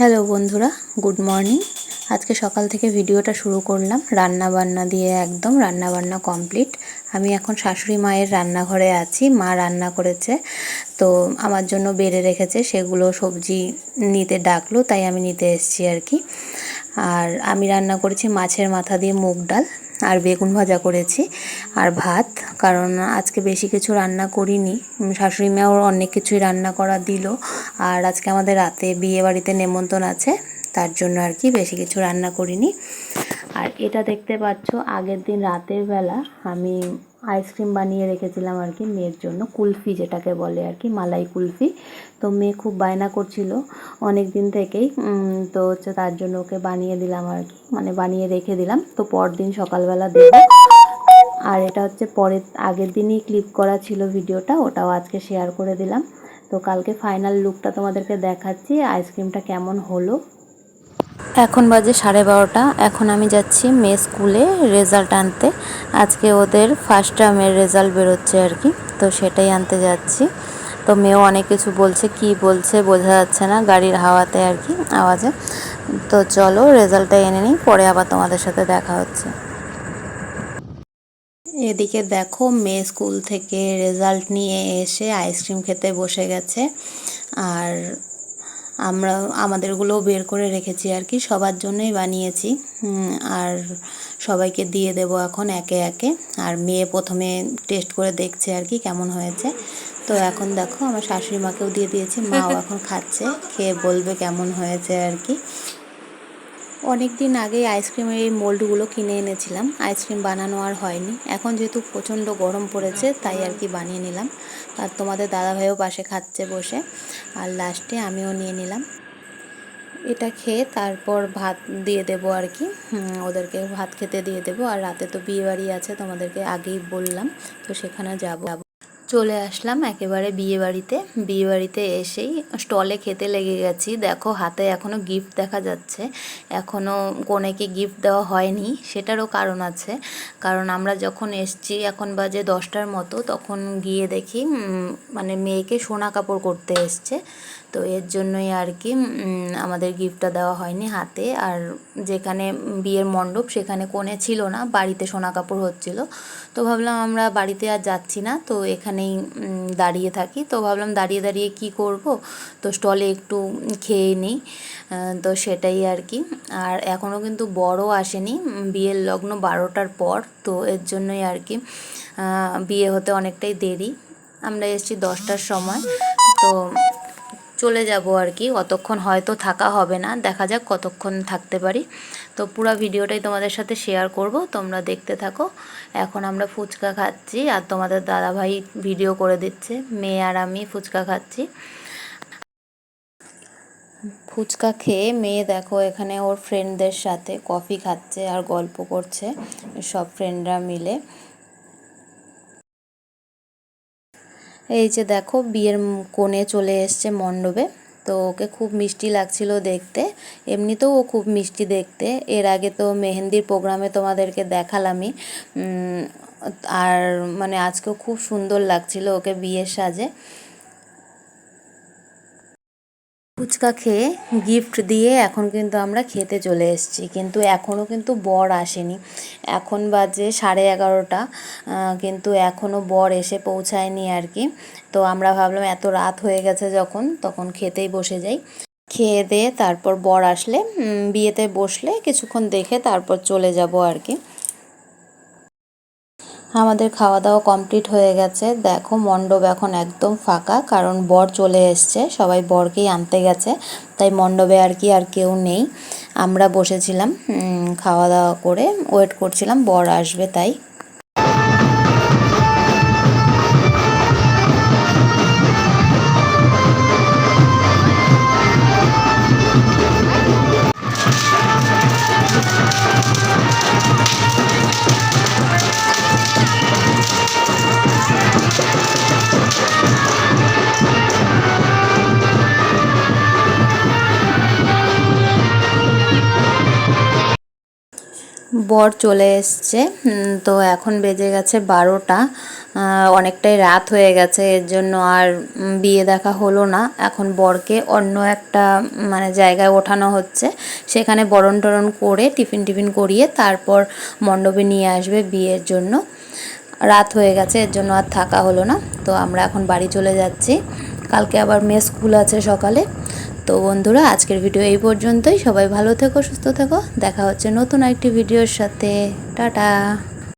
Hello বন্ধুরা, good morning. আজকে সকাল থেকে ভিডিওটা শুরু করলাম রান্না বান্না দিয়ে একদম রান্না বান্না কমপ্লিট। আমি এখন শাশুড়ি মায়ের রান্নাঘরে আছি, মা রান্না করেছে। তো আমার জন্য বেড়ে রেখেছে, সেগুলো সবজি নিতে ডাকলো, তাই আমি নিতে এসেছি আর কি। আর আমি রান্না করেছি মাছের মাথা দিয়ে মুগ ডাল। আর বেগুন ভাজা করেছি আর ভাত, কারণ আজকে বেশি কিছু রান্না করিনি। শাশুড়ি মাও অনেক কিছুই রান্না করা দিল, আর আজকে আমাদের রাতে বিয়ে বাড়িতে নেমন্তন আছে, তার জন্য আর কি বেশি কিছু রান্না করিনি। আর এটা দেখতে পাচ্ছ, আগের দিন রাতের বেলা আমি আইসক্রিম বানিয়ে রেখেছিলাম আর কি মেয়ের জন্য, কুলফি যেটাকে বলে আর কি, মালাই কুলফি। তো মেয়ে খুব বায়না করছিল অনেক দিন থেকেই তো হচ্ছে তার জন্য ওকে বানিয়ে দিলাম আর কি মানে বানিয়ে রেখে দিলাম। তো পরদিন সকালবেলা দেবো আর এটা হচ্ছে পরের, আগের দিনই ক্লিপ করা ছিল ভিডিওটা, ওটাও আজকে শেয়ার করে দিলাম। তো কালকে ফাইনাল লুকটা তোমাদেরকে দেখাচ্ছি, আইসক্রিমটা কেমন হলো। এখন বাজে সাড়ে বারোটা। এখন আমি যাচ্ছি মেয়ে স্কুলে রেজাল্ট আনতে। আজকে ওদের ফার্স্ট টার্মের রেজাল্ট বেরোচ্ছে আর কি, তো সেটাই আনতে যাচ্ছি। তো মেয়েও অনেক কিছু বলছে, কি বলছে বোঝা যাচ্ছে না, গাড়ির হাওয়াতে আর কি আওয়াজে। তো চলো রেজাল্টটা এনে নিই, পরে আবার তোমাদের সাথে দেখা হচ্ছে। এদিকে দেখো মেয়ে স্কুল থেকে রেজাল্ট নিয়ে এসে আইসক্রিম খেতে বসে গেছে। আর আমরা আমাদেরগুলোও বের করে রেখেছি আর কি, সবার জন্যই বানিয়েছি। আর সবাইকে দিয়ে দেব এখন একে একে। আর মেয়ে প্রথমে টেস্ট করে দেখছে আর কি কেমন হয়েছে। তো এখন দেখো, আমার শাশুড়ি মাকেও দিয়ে দিয়েছি, মাও এখন খাচ্ছে, খেয়ে বলবে কেমন হয়েছে আর কি। অনেক দিন আগেই আইসক্রিমের এই মোল্ডগুলো কিনে এনেছিলাম। আইসক্রিম বানানো আর হয়নি। এখন যেহেতু প্রচণ্ড গরম পড়েছে, তাই আর কি বানিয়ে নিলাম। আর তোমাদের দাদাভাইও পাশে খাচ্ছে বসে। আর লাস্টে আমিও নিয়ে নিলাম। এটা খেয়ে তারপর ভাত দিয়ে দেবো আর কি। ওদেরকে ভাত খেতে দিয়ে দেবো। আর রাতে তো বিয়ে বাড়ি আছে, তোমাদেরকে আগেই বললাম। তো সেখানে যাব। চলে আসলাম একেবারে বিয়ে বাড়িতে। বিয়ে বাড়িতে এসেই স্টলে খেতে লেগে গেছি। দেখো হাতে এখনও গিফট দেখা যাচ্ছে। এখনও কনেকে গিফট দেওয়া হয়নি সেটারও কারণ আছে। কারণ আমরা যখন এসছি এখন বাজে দশটার মতো, তখন গিয়ে দেখি মানে মেয়েকে সোনা কাপড় করতে এসছে। তো এর জন্যই আর কি আমাদের গিফটটা দেওয়া হয়নি হাতে। আর যেখানে বিয়ের মণ্ডপ সেখানে কোণে ছিল না, বাড়িতে সোনা কাপড় হচ্ছিল। তো ভাবলাম আমরা বাড়িতে আর যাচ্ছি না। তো এখানেই উম, দাঁড়িয়ে থাকি। তো ভাবলাম দাঁড়িয়ে দাঁড়িয়ে কি করব? তো স্টলে একটু খেয়ে নিই। তো সেটাই আর কি। আর এখনও কিন্তু বড় আসেনি। বিয়ের লগ্ন বারোটার পর। তো এর জন্যই আর কি বিয়ে হতে অনেকটাই দেরি। আমরা এসেছি দশটার সময়। তো চলে যাব আর কি। অতক্ষণ হয়তো থাকা হবে না। দেখা যাক কতক্ষণ থাকতে পারি। তো পুরো ভিডিওটাই তোমাদের সাথে শেয়ার করব। তোমরা দেখতে থাকো। এখন আমরা ফুচকা খাচ্ছি আর তোমাদের দাদাভাই ভিডিও করে দিচ্ছে। মেয়ে আর আমি ফুচকা খাচ্ছি। ফুচকা খেয়ে মেয়ে দেখো এখানে ওর ফ্রেন্ডদের সাথে কফি খাচ্ছে আর গল্প করছে। সব ফ্রেন্ডরা মিলে। এই যে দেখো, বিয়ের কোণে চলে এসছে মণ্ডপে। তো ওকে খুব মিষ্টি লাগছিল দেখতে। এমনিতেও ও খুব মিষ্টি দেখতে। এর আগে তো মেহেন্দির প্রোগ্রামে তোমাদেরকে দেখালামই। আর মানে আজকেও খুব সুন্দর লাগছিল ওকে বিয়ের সাজে। ফুচকা খেয়ে গিফট দিয়ে এখন কিন্তু আমরা খেতে চলে এসেছি। কিন্তু এখনও কিন্তু বর আসেনি। এখন বাজে সাড়ে এগারোটা কিন্তু এখনও বর এসে পৌঁছায়নি আর কি। তো আমরা ভাবলাম এত রাত হয়ে গেছে যখন, তখন খেতেই বসে যাই। খেয়ে দিয়ে তারপর বর আসলে বিয়েতে বসলে কিছুক্ষণ দেখে তারপর চলে যাব আর কি। আমাদের খাওয়া দাওয়া কমপ্লিট হয়ে গেছে। দেখো, মণ্ডপ এখন একদম ফাঁকা, কারণ বর চলে এসছে। সবাই বরকেই আনতে গেছে, তাই মণ্ডপে আর কি আর কেউ নেই। আমরা বসেছিলাম খাওয়া দাওয়া করে। ওয়েট করছিলাম, বর আসবে তাই। বর চলে এসছে। তো এখন বেজে গেছে বারোটা। অনেকটাই রাত হয়ে গেছে, এর জন্য আর বিয়ে দেখা হলো না। এখন বরকে অন্য একটা মানে জায়গায় ওঠানো হচ্ছে। সেখানে বরণ টরণ করে টিফিন টিফিন করিয়ে তারপর মণ্ডপে নিয়ে আসবে বিয়ের জন্য। রাত হয়ে গেছে, এর জন্য আর থাকা হলো না। তো আমরা এখন বাড়ি চলে যাচ্ছি। কালকে আবার মেস স্কুল আছে সকালে। তো বন্ধুরা, আজকের ভিডিও এই পর্যন্তই। সবাই ভালো থেকো, সুস্থ থেকো। দেখা হচ্ছে নতুন একটি ভিডিওর সাথে। টাটা।